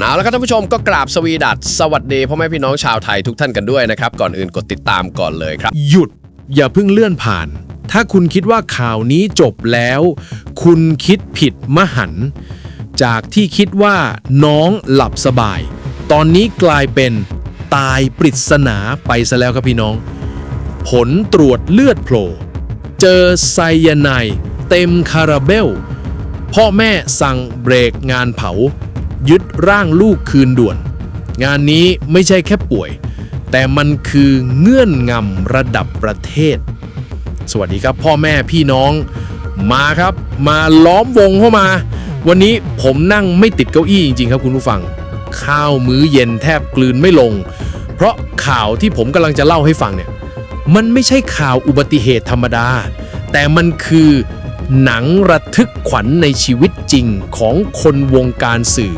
เอาละครับท่านผู้ชมก็กราบสวีดัสสวัสดีพ่อแม่พี่น้องชาวไทยทุกท่านกันด้วยนะครับ ก่อนอื่นกดติดตามก่อนเลยครับ หยุดอย่าเพิ่งเลื่อนผ่าน ถ้าคุณคิดว่าข่าวนี้จบแล้ว คุณคิดผิดมหัน จากที่คิดว่าน้องหลับสบาย ตอนนี้กลายเป็นตายปริศนาไปซะแล้วครับพี่น้อง ผลตรวจเลือดโผล่เจอไซยาไนเต็มคาราเบล พ่อแม่สั่งเบรกงานเผา ยึดร่างลูกคืนด่วน งานนี้ไม่ใช่แค่ป่วย แต่มันคือเงื่อนงำระดับประเทศ สวัสดีครับพ่อแม่พี่น้อง มาครับ มาล้อมวงเข้ามา วันนี้ผมนั่งไม่ติดเก้าอี้จริงๆครับคุณผู้ฟัง ข้าวมื้อเย็นแทบกลืนไม่ลง เพราะข่าวที่ผมกำลังจะเล่าให้ฟังเนี่ยมันไม่ใช่ข่าวอุบัติเหตุธรรมดา แต่มันคือหนังระทึกขวัญในชีวิตจริงของคนวงการสื่อ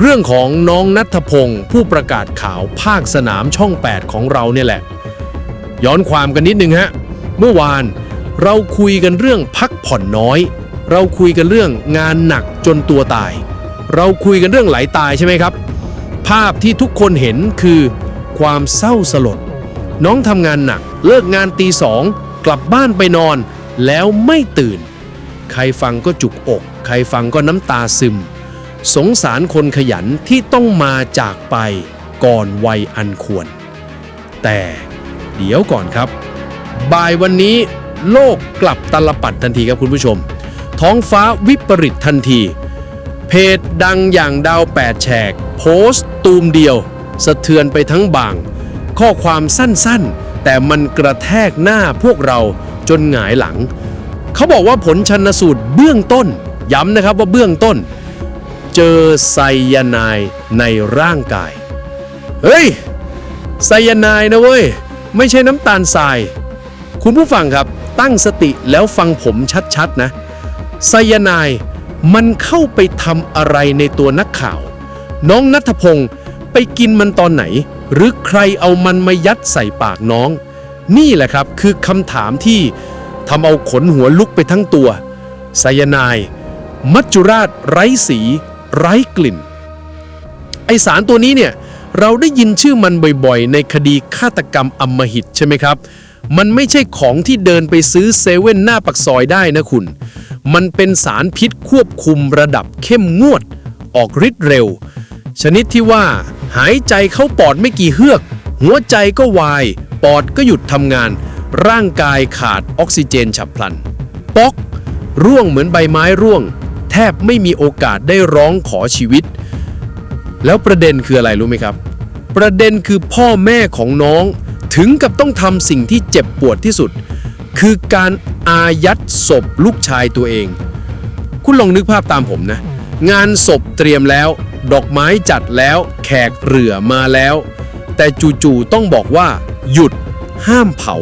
เรื่องของน้องนัทพงศ์ผู้ประกาศข่าวภาคสนามช่อง 8 ของเราเนี่ยแหละ ย้อนความกันนิดนึงฮะ เมื่อวานเราคุยกันเรื่องพักผ่อนน้อย เราคุยกันเรื่องงานหนักจนตัวตาย เราคุยกันเรื่องไหลตายใช่ไหมครับ ภาพที่ทุกคนเห็นคือความเศร้าสลด น้องทำงานหนัก เลิกงานตีสองกลับบ้านไปนอน แล้วไม่ตื่น ใครฟังก็จุกอก ใครฟังก็น้ำตาซึม สงสารคนขยันที่ต้องมาจากไปก่อนวัยอันควร แต่เดี๋ยวก่อนครับ บ่ายวันนี้โลกกลับตลปัดทันทีครับคุณผู้ชม ท้องฟ้าวิปริตทันที เพจดังอย่างดาวแปดแฉก โพสต์ตูมเดียว สะเทือนไปทั้งบาง ข้อความสั้นๆ แต่มันกระแทกหน้าพวกเราจนหงายหลัง เขาบอกว่าผลชันสูตรเบื้องต้น ย้ำนะครับว่าเบื้องต้น เจอไซยาไนด์ในร่างกาย เฮ้ย ไซยาไนด์นะเว้ย ไม่ใช่น้ำตาลทราย คุณผู้ฟังครับ ตั้งสติแล้วฟังผมชัดๆนะ ไซยาไนด์มันเข้าไปทำอะไรในตัวนักข่าว น้องนัทพงศ์ไปกินมันตอนไหน หรือใครเอามันมายัดใส่ปากน้อง นี่แหละครับคือคำถามที่ทำเอาขนหัวลุกไปทั้งตัวไซยาไนด์มัจจุราชไร้สี ไร้กลิ่น ไอสารตัวนี้เนี่ยเราได้ยินชื่อมันบ่อยๆ ในคดีฆาตกรรมอำมหิตใช่ไหมครับ มันไม่ใช่ของที่เดินไปซื้อเซเว่นหน้าปักซอยได้นะคุณ มันเป็นสารพิษควบคุมระดับเข้มงวด ออกฤทธิ์เร็ว ชนิดที่ว่า หายใจเข้าปอดไม่กี่เฮือก หัวใจก็วาย ปอดก็หยุดทำงาน ร่างกายขาดออกซิเจนฉับพลัน ป๊อก ร่วงเหมือนใบไม้ร่วง แทบไม่มีโอกาสได้ร้องขอชีวิต แล้วประเด็นคืออะไรรู้ไหมครับ ประเด็นคือพ่อแม่ของน้องถึงกับต้องทำสิ่งที่เจ็บปวดที่สุด คือการอายัดศพลูกชายตัวเอง คุณลองนึกภาพตามผมนะ งานศพเตรียมแล้ว ดอกไม้จัดแล้ว แขกเรือมาแล้ว แต่จู่ๆต้องบอกว่า หยุด ห้ามเผา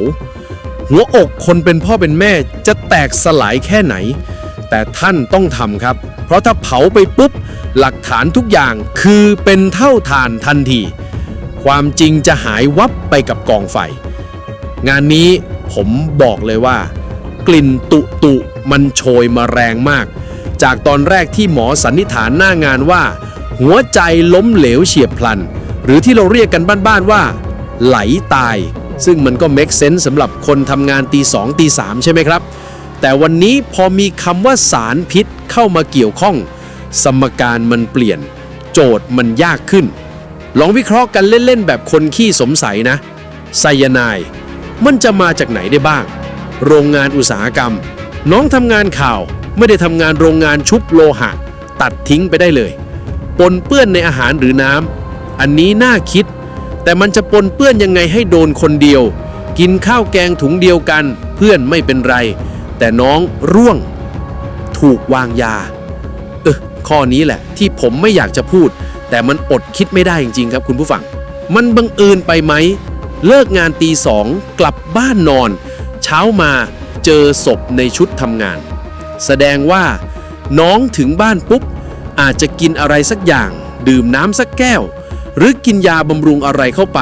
หัวอกคนเป็นพ่อเป็นแม่จะแตกสลายแค่ไหน แต่ท่านต้องทำครับ เพราะถ้าเผาไปปุ๊บ หลักฐานทุกอย่างคือเป็นเท่าฐานทันที ความจริงจะหายวับไปกับกองไฟ งานนี้ผมบอกเลยว่า กลิ่นตุตุมันโชยมาแรงมาก จากตอนแรกที่หมอสันนิษฐานหน้างานว่า หัวใจล้มเหลวเฉียบพลัน หรือที่เราเรียกกันบ้านๆว่า ไหลตาย ซึ่งมันก็ make sense สำหรับคนทำงานตีสองตีสามใช่ไหมครับ แต่วันนี้พอมีคำว่าสารพิษเข้ามาเกี่ยวข้อง สมการมันเปลี่ยน โจทย์มันยากขึ้น ลองวิเคราะห์กันเล่น ๆ แบบคนขี้สงสัยนะไซยาไนด์มันจะมาจากไหนได้บ้าง โรงงานอุตสาหกรรม น้องทำงานข่าวไม่ได้ทำงานโรงงานชุบโลหะ ตัดทิ้งไปได้เลย ปนเปื้อนในอาหารหรือน้ำอันนี้น่าคิด แต่มันจะปนเปื้อนยังไงให้โดนคนเดียว กินข้าวแกงถุงเดียวกัน เพื่อนไม่เป็นไร แต่น้องร่วง ถูกวางยา เออข้อนี้แหละ ที่ผมไม่อยากจะพูด แต่มันอดคิดไม่ได้จริงๆครับคุณผู้ฟัง มันบังเอิญไปไหม เลิกงานตีสองกลับบ้านนอน เช้ามาเจอศพในชุดทำงาน แสดงว่า น้องถึงบ้านปุ๊บ อาจจะกินอะไรสักอย่าง ดื่มน้ำสักแก้ว หรือกินยาบำรุงอะไรเข้าไป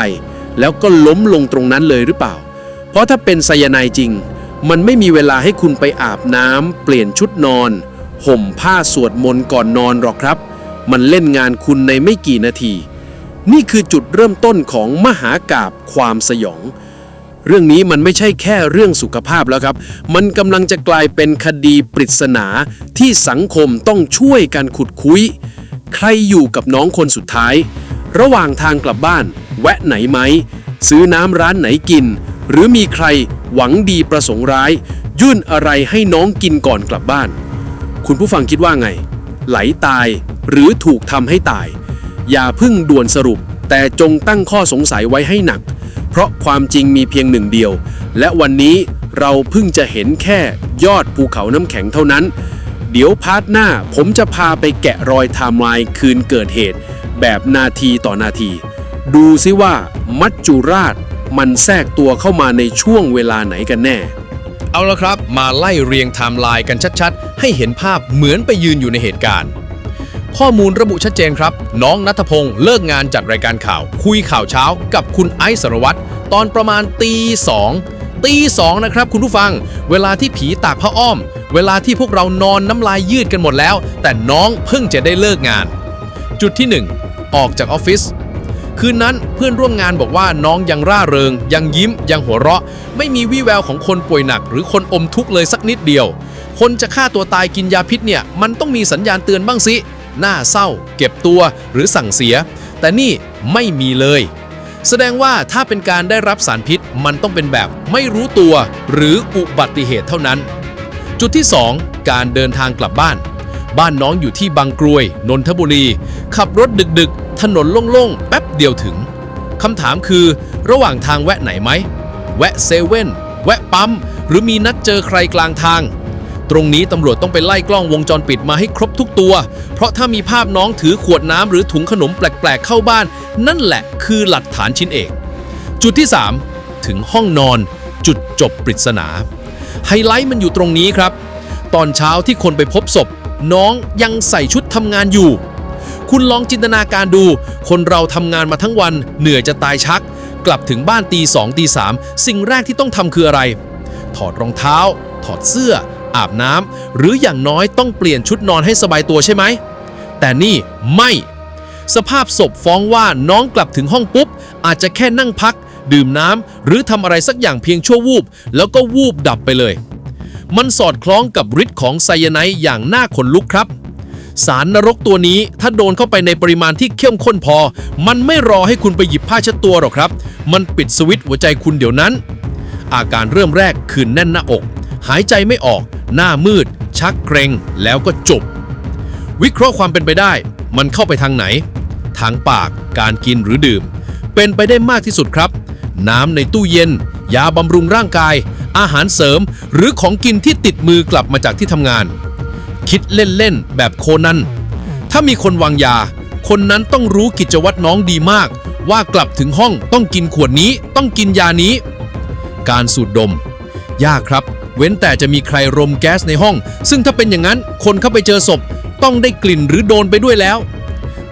แล้วก็ล้มลงตรงนั้นเลยหรือเปล่า เพราะถ้าเป็นไซยาไนจริง มันไม่มีเวลาให้คุณไปอาบน้ำเปลี่ยนชุดนอน ห่มผ้าสวดมนต์ก่อนนอนหรอกครับ มันเล่นงานคุณในไม่กี่นาที นี่คือจุดเริ่มต้นของมหากาบความสยอง เรื่องนี้มันไม่ใช่แค่เรื่องสุขภาพแล้วครับ มันกำลังจะกลายเป็นคดีปริศนาที่สังคมต้องช่วยกันขุดคุย ใครอยู่กับน้องคนสุดท้าย ระหว่างทางกลับบ้าน แวะไหนไหม ซื้อน้ำร้านไหนกิน หรือมีใคร หวังดีประสงค์ร้าย ยื่นอะไรให้น้องกินก่อนกลับบ้าน คุณผู้ฟังคิดว่าไง ไหลตายหรือถูกทำให้ตาย อย่าพึ่งด่วนสรุป แต่จงตั้งข้อสงสัยไว้ให้หนัก เพราะความจริงมีเพียงหนึ่งเดียว และวันนี้เราเพิ่งจะเห็นแค่ยอดภูเขาน้ำแข็งเท่านั้น เดี๋ยวพาร์ทหน้าผมจะพาไปแกะรอยไทม์ไลน์คืนเกิดเหตุ แบบนาทีต่อนาที ดูซิว่ามัจจุราช มันแทรกตัวเข้ามาในช่วงเวลาไหนกันแน่ เอาละครับ มาไล่เรียงไทม์ไลน์กันชัดๆ ให้เห็นภาพเหมือนไปยืนอยู่ในเหตุการณ์ ข้อมูลระบุชัดเจนครับ น้องนัทพงศ์เลิกงานจัดรายการข่าว คุยข่าวเช้า กับคุณไอซ์สรวัตรตอนประมาณตีสองตีสองนะครับคุณผู้ฟัง เวลาที่ผีตากผ้าอ้อม เวลาที่พวกเรานอนน้ำลายยืดกันหมดแล้ว แต่น้องเพิ่งจะได้เลิกงาน จุดที่หนึ่งออกจากออฟฟิศ คืนนั้นเพื่อนร่วมงานบอกว่าน้องยังร่าเริง ยังยิ้ม ยังหัวเราะ ไม่มีวี่แววของคนป่วยหนัก หรือคนอมทุกข์เลยสักนิดเดียว คนจะฆ่าตัวตายกินยาพิษเนี่ยมันต้องมีสัญญาณเตือนบ้างสิหน้าเศร้า เก็บตัวหรือสั่งเสีย แต่นี่ไม่มีเลย แสดงว่าถ้าเป็นการได้รับสารพิษมันต้องเป็นแบบไม่รู้ตัว หรืออุบัติเหตุเท่านั้น จุดที่ 2 การเดินทางกลับบ้าน บ้านน้องอยู่ที่บางกรวย นนทบุรี ขับรถดึกๆ ถนนโล่งๆ แป๊บ เดียวถึงคำถามคือ ระหว่างทางแวะไหนไหม แวะเซเว่นแวะปั๊ม หรือมีนัดเจอใครกลางทาง ตรงนี้ตำรวจต้องไปไล่กล้องวงจรปิดมาให้ครบทุกตัว เพราะถ้ามีภาพน้องถือขวดน้ำหรือถุงขนมแปลกๆเข้าบ้าน นั่นแหละคือหลักฐานชิ้นเอก จุดที่ 3 ถึงห้องนอน จุดจบปริศนา ไฮไลท์มันอยู่ตรงนี้ครับ ตอนเช้าที่คนไปพบศพ น้องยังใส่ชุดทำงานอยู่ คุณลองจินตนาการดู คนเราทำงานมาทั้งวัน เหนื่อยจะตายชัก กลับถึงบ้านตีสองตีสามสิ่งแรกที่ต้องทำคืออะไร ถอดรองเท้า ถอดเสื้อ อาบน้ำหรืออย่างน้อยต้องเปลี่ยนชุดนอนให้สบายตัวใช่ไหม แต่นี่ไม่สภาพศพฟ้องว่าน้องกลับถึงห้องปุ๊บ อาจจะแค่นั่งพัก ดื่มน้ำหรือทำอะไรสักอย่างเพียงชั่ววูบ แล้วก็วูบดับไปเลย มันสอดคล้องกับฤทธิ์ของไซยาไนด์อย่างน่าขนลุกครับ สารนรกตัวนี้ถ้าโดนเข้าไปในปริมาณที่เข้มข้นพอ มันไม่รอให้คุณไปหยิบผ้าเช็ดตัวหรอกครับ มันปิดสวิตช์หัวใจคุณเดี๋ยวนั้น อาการเริ่มแรกคือแน่นหน้าอก หายใจไม่ออก หน้ามืด ชักเกรงแล้วก็จบ วิเคราะห์ความเป็นไปได้ มันเข้าไปทางไหน ทางปากการกินหรือดื่ม เป็นไปได้มากที่สุดครับ น้ำในตู้เย็น ยาบำรุงร่างกาย อาหารเสริม หรือของกินที่ติดมือกลับมาจากที่ทำงาน คิดเล่นๆ แบบโคนันถ้ามีคนวางยา คนนั้นต้องรู้กิจวัตรน้องดีมาก ว่ากลับถึงห้องต้องกินขวดนี้ต้องกินยานี้ การสูดดม ยากครับ เว้นแต่จะมีใครรมแก๊สในห้อง ซึ่งถ้าเป็นอย่างนั้นคนเข้าไปเจอศพ ต้องได้กลิ่นหรือโดนไปด้วยแล้ว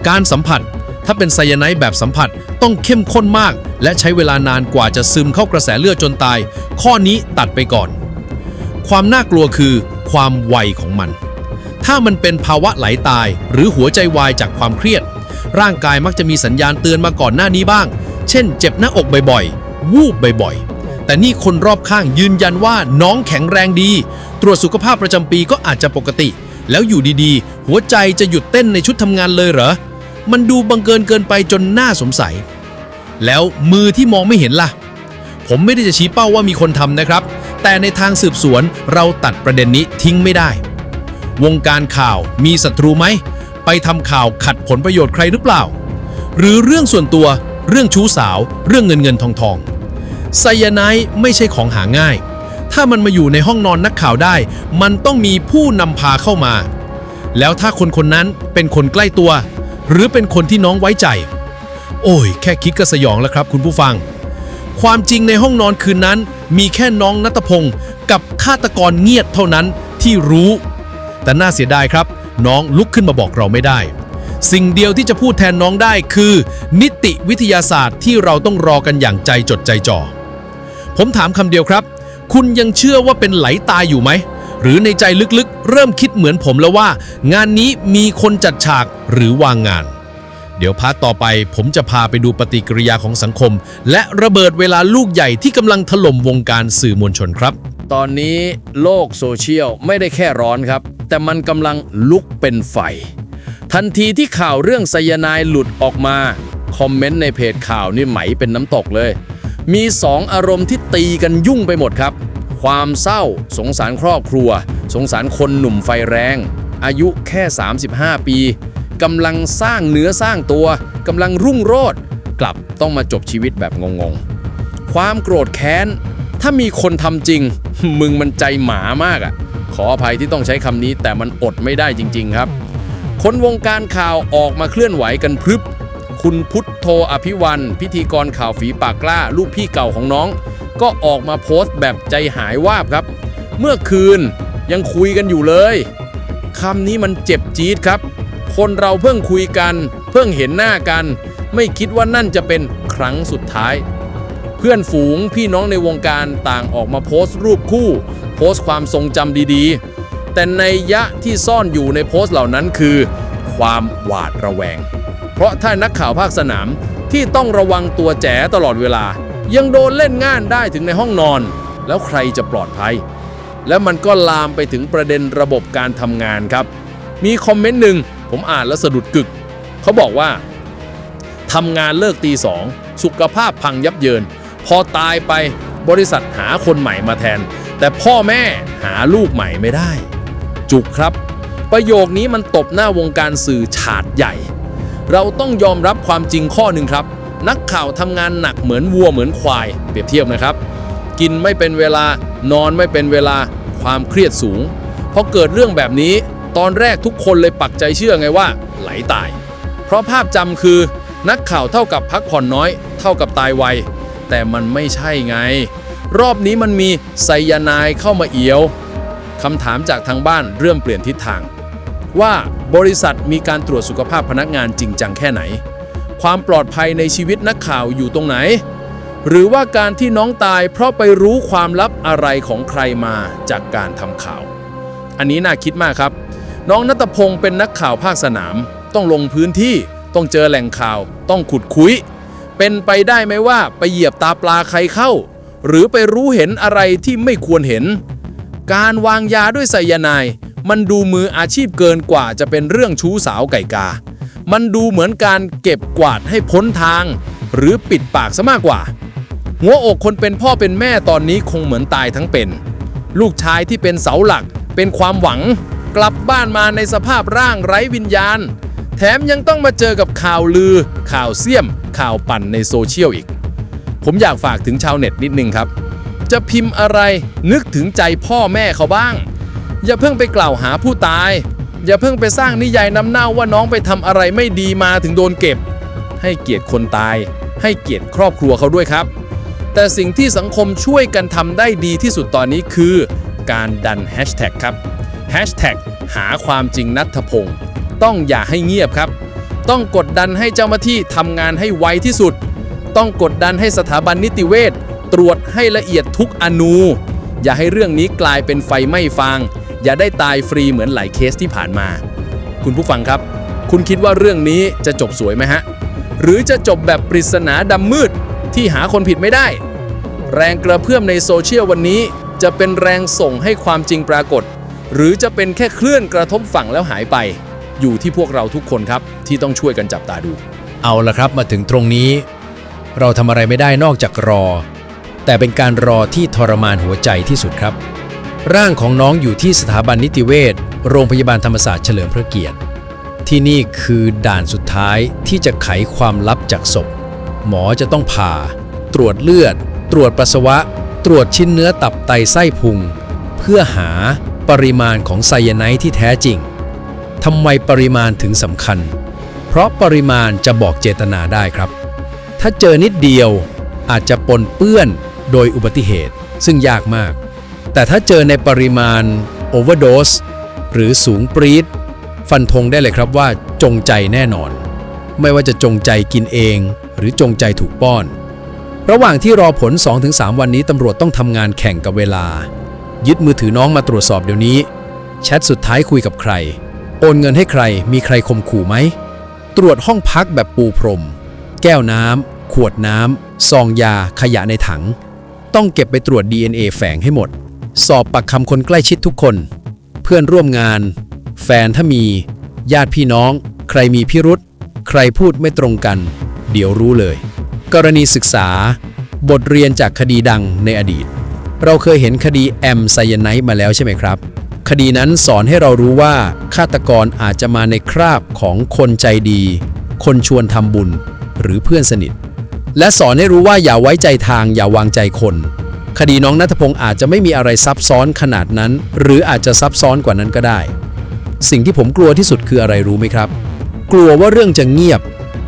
การสัมผัสถ้าเป็นไซยาไนด์แบบสัมผัสต้องเข้มข้นมาก และใช้เวลานานกว่าจะซึมเข้ากระแสเลือดจนตาย ข้อนี้ตัดไปก่อน ความน่ากลัวคือความไวของมัน ถ้ามันเป็นภาวะไหลตาย หรือหัวใจวายจากความเครียด ร่างกายมักจะมีสัญญาณเตือนมาก่อนหน้านี้บ้าง เช่น เจ็บหน้าอกบ่อยๆ วูบบ่อยๆ แต่นี่คนรอบข้างยืนยันว่าน้องแข็งแรงดี ตรวจสุขภาพประจำปีก็อาจจะปกติ แล้วอยู่ดีๆ หัวใจจะหยุดเต้นในชุดทำงานเลยเหรอ มันดูบังเกินเกินไปจนน่าสงสัย แล้วมือที่มองไม่เห็นล่ะ ผมไม่ได้จะชี้เป้าว่ามีคนทำนะครับ แต่ในทางสืบสวนเราตัดประเด็นนี้ทิ้งไม่ได้ วงการข่าวมีศัตรูไหม ไปทำข่าวขัดผลประโยชน์ใครหรือเปล่า หรือเรื่องส่วนตัว เรื่องชู้สาว เรื่องเงินเงินทองทองไซยาไนด์ไม่ใช่ของหาง่าย ถ้ามันมาอยู่ในห้องนอนนักข่าวได้ มันต้องมีผู้นำพาเข้ามา แล้วถ้าคนคนนั้นเป็นคนใกล้ตัว หรือเป็นคนที่น้องไว้ใจ โอ้ย แค่คิดก็สยองแล้วครับคุณผู้ฟัง ความจริงในห้องนอนคืนนั้น มีแค่น้องนัตพงศ์กับฆาตกรเงียบเท่านั้นที่รู้ แต่น่าเสียดายครับ น้องลุกขึ้นมาบอกเราไม่ได้ สิ่งเดียวที่จะพูดแทนน้องได้คือ นิติวิทยาศาสตร์ที่เราต้องรอกันอย่างใจจดใจจ่อ ผมถามคำเดียวครับ คุณยังเชื่อว่าเป็นไหลตายอยู่ไหม หรือในใจลึกๆ เริ่มคิดเหมือนผมแล้วว่า งานนี้มีคนจัดฉากหรือวางงานเดี๋ยวพาร์ทต่อไปผมจะพาไปดูปฏิกิริยาของสังคม และระเบิดเวลาลูกใหญ่ที่กำลังถล่มวงการสื่อมวลชนครับ ตอนนี้โลกโซเชียลไม่ได้แค่ร้อนครับ แต่มันกำลังลุกเป็นไฟ ทันทีที่ข่าวเรื่องไซยาไนด์หลุดออกมา คอมเมนต์ในเพจข่าวนี่ไหมเป็นน้ำตกเลย มีสองอารมณ์ที่ตีกันยุ่งไปหมดครับ ความเศร้าสงสารครอบครัว สงสารคนหนุ่มไฟแรง อายุแค่ 35 ปีกำลังสร้างเนื้อสร้างตัวกำลังรุ่งโรจน์กลับต้องมาจบชีวิตแบบงงๆ ความโกรธแค้น ถ้ามีคนทำจริง มึงมันใจหมามากอะ่ะ ขออภัยที่ต้องใช้คำนี้แต่มันอดไม่ได้จริง ๆ ครับ คนวงการข่าวออกมาเคลื่อนไหวกันพรึบ คุณพุทธโธอภิวัน พิธีกรข่าวฝีปากกล้าลูกพี่เก่าของน้อง ก็ออกมาโพสต์แบบใจหายวาบครับ เมื่อคืนยังคุยกันอยู่เลยคำนี้มันเจ็บจี๊ดครับ คนเราเพิ่งคุยกัน เพิ่งเห็นหน้ากัน ไม่คิดว่านั่นจะเป็นครั้งสุดท้าย เพื่อนฝูงพี่น้องในวงการต่างออกมาโพสต์รูปคู่ โพสต์ความทรงจำดีๆ แต่ในยะที่ซ่อนอยู่ในโพสต์เหล่านั้นคือ ความหวาดระแวง เพราะถ้านักข่าวภาคสนามที่ต้องระวังตัวแจ๋ตลอดเวลา ยังโดนเล่นงานได้ถึงในห้องนอน แล้วใครจะปลอดภัย แล้วมันก็ลามไปถึงประเด็นระบบการทำงานครับ มีคอมเมนต์หนึ่งผมอ่านแล้วสะดุดกึก เขาบอกว่าทำงานเลิกตีสองสุขภาพพังยับเยิน พอตายไปบริษัทหาคนใหม่มาแทน แต่พ่อแม่หาลูกใหม่ไม่ได้ จุกครับ ประโยคนี้มันตบหน้าวงการสื่อฉาดใหญ่ เราต้องยอมรับความจริงข้อหนึ่งครับ นักข่าวทำงานหนักเหมือนวัวเหมือนควาย เปรียบเทียบนะครับ กินไม่เป็นเวลานอนไม่เป็นเวลาความเครียดสูงพอเกิดเรื่องแบบนี้ตอนแรกทุกคนเลยปักใจเชื่อไงว่า ไหลตาย เพราะภาพจำคือนักข่าวเท่ากับพักผ่อนน้อย เท่ากับตายไว แต่มันไม่ใช่ไง รอบนี้มันมีไซยานายเข้ามาเอี่ยวคำถามจากทางบ้านเริ่มเปลี่ยนทิศทาง ว่าบริษัทมีการตรวจสุขภาพพนักงานจริงจังแค่ไหน ความปลอดภัยในชีวิตนักข่าวอยู่ตรงไหน หรือว่าการที่น้องตายเพราะไปรู้ความลับอะไรของใครมาจากการทำข่าว อันนี้น่าคิดมากครับ น้องนัตพงศ์เป็นนักข่าวภาคสนาม ต้องลงพื้นที่ต้องเจอแหล่งข่าว ต้องขุดคุย เป็นไปได้ไหมว่าไปเหยียบตาปลาใครเข้า หรือไปรู้เห็นอะไรที่ไม่ควรเห็น การวางยาด้วยไซยาไนด์มันดูมืออาชีพเกินกว่าจะเป็นเรื่องชู้สาวไก่กา มันดูเหมือนการเก็บกวาดให้พ้นทาง หรือปิดปากซะมากกว่า หัวอกคนเป็นพ่อเป็นแม่ตอนนี้คงเหมือนตายทั้งเป็น ลูกชายที่เป็นเสาหลัก เป็นความหวัง กลับบ้านมาในสภาพร่างไร้วิญญาณ แถมยังต้องมาเจอกับข่าวลือ ข่าวเสี่ยม ข่าวปั่นในโซเชียลอีก ผมอยากฝากถึงชาวเน็ตนิดนึงครับ จะพิมพ์อะไรนึกถึงใจพ่อแม่เขาบ้าง อย่าเพิ่งไปกล่าวหาผู้ตาย อย่าเพิ่งไปสร้างนิยายน้ำเน่าว่าน้องไปทำอะไรไม่ดีมาถึงโดนเก็บ ให้เกียรติคนตาย ให้เกียรติครอบครัวเขาด้วยครับ แต่สิ่งที่สังคมช่วยกันทำได้ดีที่สุดตอนนี้คือ การดันแฮชแท็กครับแฮชแท็กหาความจริงนัทพงศ์ ต้องอย่าให้เงียบครับ ต้องกดดันให้เจ้าหน้าที่ทำงานให้ไวที่สุด ต้องกดดันให้สถาบันนิติเวชตรวจให้ละเอียดทุกอนู อย่าให้เรื่องนี้กลายเป็นไฟไม้ฟาง อย่าได้ตายฟรีเหมือนหลายเคสที่ผ่านมา คุณผู้ฟังครับ คุณคิดว่าเรื่องนี้จะจบสวยไหมฮะ หรือจะจบแบบปริศนาดำมืดที่หาคนผิดไม่ได้ แรงกระเพื่อมในโซเชียลวันนี้จะเป็นแรงส่งให้ความจริงปรากฏ หรือจะเป็นแค่เคลื่อนกระทบฝั่งแล้วหายไป อยู่ที่พวกเราทุกคนครับที่ต้องช่วยกันจับตาดู เอาละครับมาถึงตรงนี้ เราทำอะไรไม่ได้นอกจากรอ แต่เป็นการรอที่ทรมานหัวใจที่สุดครับ ร่างของน้องอยู่ที่สถาบันนิติเวชโรงพยาบาลธรรมศาสตร์เฉลิมพระเกียรติ ที่นี่คือด่านสุดท้ายที่จะไขความลับจากศพ หมอจะต้องผ่า ตรวจเลือด ตรวจปัสสาวะ ตรวจชิ้นเนื้อตับไตไส้พุง เพื่อหาปริมาณของไซยาไนด์ที่แท้จริง ทำไมปริมาณถึงสำคัญ เพราะปริมาณจะบอกเจตนาได้ครับ ถ้าเจอนิดเดียวอาจจะปนเปื้อนโดยอุบัติเหตุ ซึ่งยากมาก แต่ถ้าเจอในปริมาณโอเวอร์โดสหรือสูงปรีดฟันธงได้เลยครับว่าจงใจแน่นอน ไม่ว่าจะจงใจกินเอง หรือจงใจถูกป้อน ระหว่างที่รอผล 2-3 วันนี้ตำรวจต้องทำงานแข่งกับเวลา ยึดมือถือน้องมาตรวจสอบเดี๋ยวนี้ แชทสุดท้ายคุยกับใคร โอนเงินให้ใครมีใครข่มขู่ไหม ตรวจห้องพักแบบปูพรม แก้วน้ำ ขวดน้ำ ซองยา ขยะในถัง ต้องเก็บไปตรวจ DNA แฝงให้หมด สอบปากคำคนใกล้ชิดทุกคน เพื่อนร่วมงาน แฟนถ้ามี ญาติพี่น้อง ใครมีพิรุษ ใครพูดไม่ตรงกัน เดี๋ยวรู้เลย กรณีศึกษา บทเรียนจากคดีดังในอดีต เราเคยเห็นคดีแอมไซยาไนท์มาแล้วใช่ไหมครับ คดีนั้นสอนให้เรารู้ว่าฆาตกรอาจจะมาในคราบของคนใจดี คนชวนทำบุญ หรือเพื่อนสนิท และสอนให้รู้ว่าอย่าไว้ใจทางอย่าวางใจคน คดีน้องนัทพงศ์อาจจะไม่มีอะไรซับซ้อนขนาดนั้น หรืออาจจะซับซ้อนกว่านั้นก็ได้ สิ่งที่ผมกลัวที่สุดคืออะไรรู้ไหมครับ กลัวว่าเรื่องจะเงียบ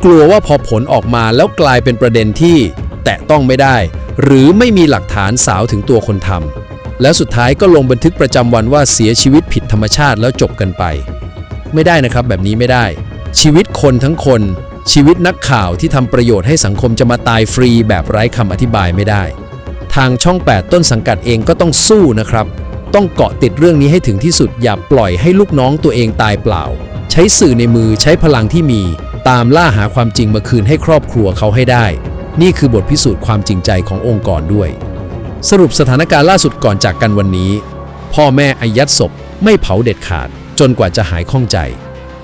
กลัวว่าพอผลออกมาแล้วกลายเป็นประเด็นที่ แตะต้องไม่ได้ หรือไม่มีหลักฐานสาวถึงตัวคนทำ แล้วสุดท้ายก็ลงบันทึกประจำวันว่าเสียชีวิตผิดธรรมชาติแล้วจบกันไป ไม่ได้นะครับแบบนี้ไม่ได้ ชีวิตคนทั้งคน ชีวิตนักข่าวที่ทำประโยชน์ให้สังคมจะมาตายฟรีแบบไร้คำอธิบายไม่ได้ ทางช่อง 8 ต้นสังกัดเองก็ต้องสู้นะครับ ต้องเกาะติดเรื่องนี้ให้ถึงที่สุดอย่าปล่อยให้ลูกน้องตัวเองตายเปล่า ใช้สื่อในมือใช้พลังที่มี ตามล่าหาความจริงมาคืนให้ครอบครัวเขาให้ได้ นี่คือบทพิสูจน์ความจริงใจขององค์กรด้วย สรุปสถานการณ์ล่าสุดก่อนจากกันวันนี้ พ่อแม่อายัดศพไม่เผาเด็ดขาด จนกว่าจะหายข้องใจ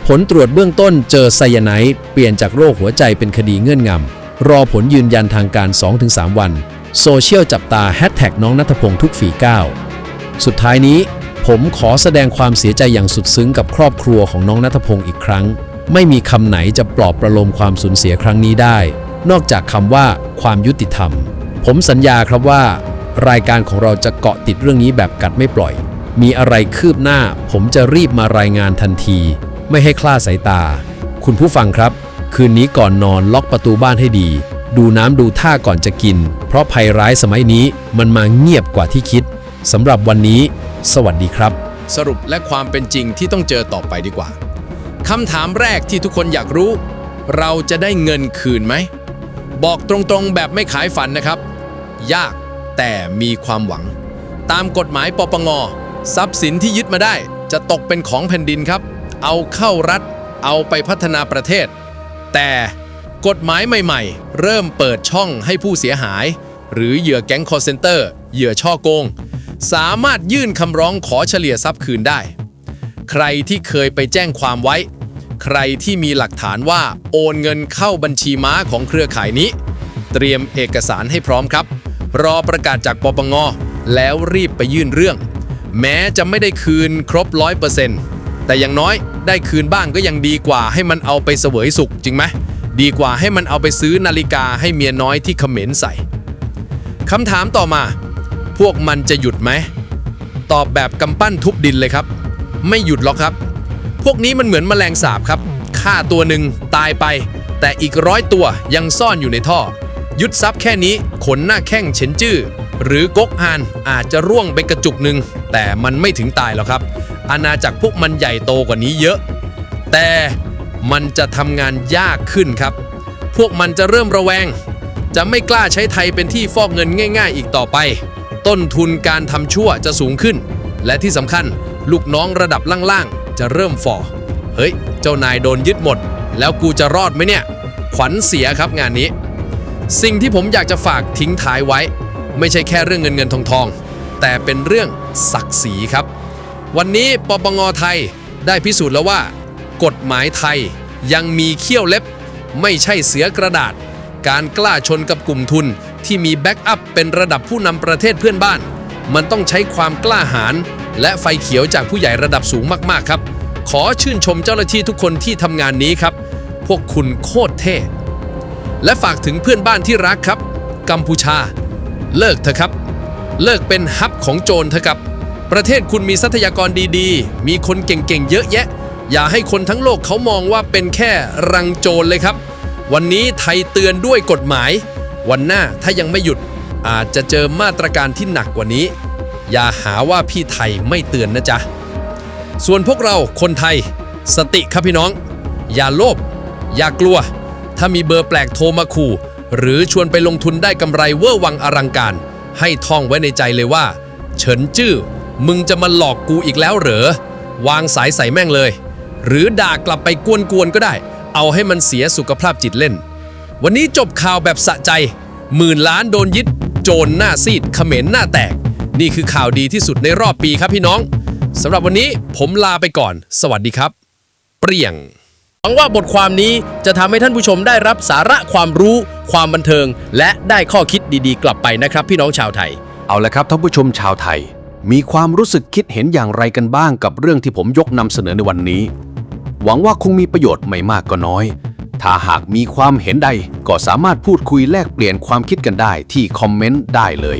ผลตรวจเบื้องต้นเจอไซยาไนด์เปลี่ยนจากโรคหัวใจเป็นคดีเงื่อนงำรอผลยืนยันทางการ 2-3 วัน โซเชียลจับตาแฮชแท็กน้องนัทพงศ์ทุกฝีก้าวสุดท้ายนี้ผมขอแสดงความเสียใจอย่างสุดซึ้งกับครอบครัวของน้องนัทพงศ์อีกครั้ง ไม่มีคำไหนจะปลอบประโลมความสูญเสียครั้งนี้ได้ นอกจากคำว่าความยุติธรรม ผมสัญญาครับว่า รายการของเราจะเกาะติดเรื่องนี้แบบกัดไม่ปล่อย มีอะไรคืบหน้า ผมจะรีบมารายงานทันที ไม่ให้คลาดสายตา คุณผู้ฟังครับ คืนนี้ก่อนนอนล็อกประตูบ้านให้ดี ดูน้ำดูท่าก่อนจะกิน เพราะภัยร้ายสมัยนี้มันมาเงียบกว่าที่คิดสำหรับวันนี้ สวัสดีครับ สรุปและความเป็นจริงที่ต้องเจอต่อไปดีกว่าคำถามแรกที่ทุกคนอยากรู้ เราจะได้เงินคืนไหม บอกตรงๆแบบไม่ขายฝันนะครับ ยาก แต่มีความหวัง ตามกฎหมายปปงทรัพย์สินที่ยึดมาได้ จะตกเป็นของแผ่นดินครับ เอาเข้ารัฐ เอาไปพัฒนาประเทศ แต่กฎหมายใหม่ๆ เริ่มเปิดช่องให้ผู้เสียหาย หรือเหยื่อแก๊งคอร์เซนเตอร์ เหยื่อช่อโกง สามารถยื่นคำร้องขอเฉลี่ยทรัพย์คืนได้ ใครที่เคยไปแจ้งความไว้ ใครที่มีหลักฐานว่าโอนเงินเข้าบัญชีม้าของเครือข่ายนี้ เตรียมเอกสารให้พร้อมครับ รอประกาศจากปปงแล้วรีบไปยื่นเรื่อง แม้จะไม่ได้คืนครบร้อยเปอร์เซ็นต์แต่อย่างน้อยได้คืนบ้างก็ยังดีกว่าให้มันเอาไปเสวยสุขจริงไหมดีกว่าให้มันเอาไปซื้อนาฬิกาให้เมียน้อยที่เขม็นใส่คำถามต่อมา พวกมันจะหยุดไหม ตอบแบบกำปั้นทุบดินเลยครับ ไม่หยุดหรอกครับ พวกนี้มันเหมือนแมลงสาบครับฆ่าตัวหนึ่งตายไป แต่อีกร้อยตัวยังซ่อนอยู่ในท่อ ยึดทรัพย์แค่นี้ขนหน้าแข้งเฉินจื้อหรือกกฮานอาจจะร่วงไปกระจุกหนึ่งแต่มันไม่ถึงตายหรอกครับ อาณาจักรพวกมันใหญ่โตกว่านี้เยอะ แต่มันจะทำงานยากขึ้นครับ พวกมันจะเริ่มระแวง จะไม่กล้าใช้ไทยเป็นที่ฟอกเงินง่าย ๆ อีกต่อไป ต้นทุนการทำชั่วจะสูงขึ้น และที่สำคัญลูกน้องระดับล่างๆ จะเริ่มฝ่อ เฮ้ย เจ้านายโดนยึดหมด แล้วกูจะรอดไหมเนี่ย ขวัญเสียครับงานนี้ สิ่งที่ผมอยากจะฝากทิ้งท้ายไว้ ไม่ใช่แค่เรื่องเงินเงินทองทอง แต่เป็นเรื่องศักดิ์ศรีครับ วันนี้ปปงไทยได้พิสูจน์แล้วว่า กฎหมายไทยยังมีเขี้ยวเล็บ ไม่ใช่เสือกระดาษ การกล้าชนกับกลุ่มทุนที่มีแบ็กอัพเป็นระดับผู้นำประเทศเพื่อนบ้าน มันต้องใช้ความกล้าหาญและไฟเขียวจากผู้ใหญ่ระดับสูงมากๆครับ ขอชื่นชมเจ้าหน้าที่ทุกคนที่ทำงานนี้ครับ พวกคุณโคตรเท่ และฝากถึงเพื่อนบ้านที่รักครับ กัมพูชา เลิกเถอะครับ เลิกเป็นฮับของโจรเถอะครับ ประเทศคุณมีทรัพยากรดีๆ มีคนเก่งๆ เยอะแยะ อย่าให้คนทั้งโลกเขามองว่าเป็นแค่รังโจรเลยครับ วันนี้ไทยเตือนด้วยกฎหมาย วันหน้าถ้ายังไม่หยุด อาจจะเจอมาตรการที่หนักกว่านี้ อย่าหาว่าพี่ไทยไม่เตือนนะจ๊ะส่วนพวกเราคนไทย สติครับพี่น้อง อย่าโลภอย่ากลัว ถ้ามีเบอร์แปลกโทรมาขู่ หรือชวนไปลงทุนได้กำไรเวอร์วังอลังการ ให้ท่องไว้ในใจเลยว่า เฉินจื้อ มึงจะมาหลอกกูอีกแล้วเหรอ วางสายใส่แม่งเลย หรือด่ากลับไปกวนๆก็ได้ เอาให้มันเสียสุขภาพจิตเล่น วันนี้จบข่าวแบบสะใจ หมื่นล้านโดนยึด โจรหน้าซีดเขม็นหน้าแตก นี่คือข่าวดีที่สุดในรอบปีครับพี่น้องสำหรับวันนี้ผมลาไปก่อน สวัสดีครับ เปรี้ยง หวังว่าบทความนี้จะทำให้ท่านผู้ชมได้รับสาระความรู้ ความบันเทิง และได้ข้อคิดดีๆ กลับไปนะครับ พี่น้องชาวไทย เอาละครับท่านผู้ชมชาวไทย มีความรู้สึกคิดเห็นอย่างไรกันบ้างกับเรื่องที่ผมยกนำเสนอในวันนี้ หวังว่าคงมีประโยชน์ไม่มากก็น้อย ถ้าหากมีความเห็นใดก็สามารถพูดคุยแลกเปลี่ยนความคิดกันได้ที่คอมเมนต์ได้เลย